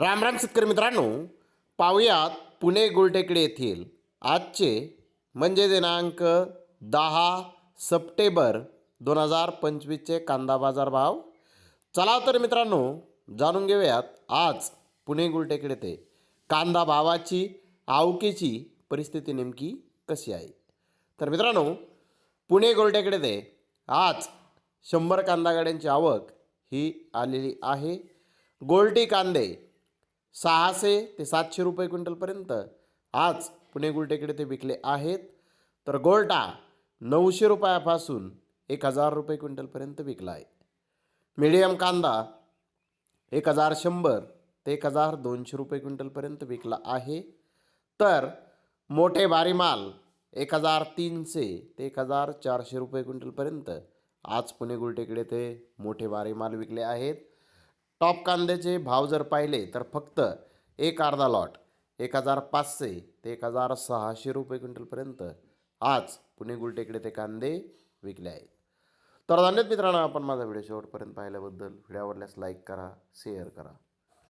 राम राम शेतकरी मित्रांनो पाहुयात पुणे गुलटेकडे येथील आजचे म्हणजे दिनांक दहा सप्टेंबर दोन हजार पंचवीसचे कांदा बाजार भाव. चला तर मित्रांनो जाणून घेऊयात आज पुणे गुलटेकडे ते कांदा भावाची आवकेची परिस्थिती नेमकी कशी आहे. तर मित्रांनो पुणे गोलटेकडे ते आज शंभर कांदा गाड्यांची आवक ही आलेली आहे. गोल्टी कांदे सहाशे ते सातशे रुपये क्विंटलपर्यंत. आज पुणे गुलटेकडे ते विकले आहेत. तर गोल्टा नऊशे रुपयापासून एक हजार रुपये क्विंटलपर्यंत विकला आहे. मीडियम कांदा एक हजार शंभर ते एक हजार दोनशे रुपये क्विंटलपर्यंत विकला आहे. तर मोठे भारी माल एक हजार तीनशे ते एक हजार चारशे रुपये क्विंटलपर्यंत आज पुणे गुलटेकडे ते मोठे भारी माल विकले आहेत. टॉप कांद्याचे भाव जर पाहिले तर फक्त एक अर्धा लॉट एक हजार पाचशे ते एक हजार सहाशे रुपये क्विंटलपर्यंत आज पुणे गुलटेकडे ते कांदे विकले आहेत. तर धन्यवाद मित्रांनो आपण माझा व्हिडिओ शेवटपर्यंत पाहिल्याबद्दल. व्हिडिओ आवडल्यास लाईक करा शेअर करा.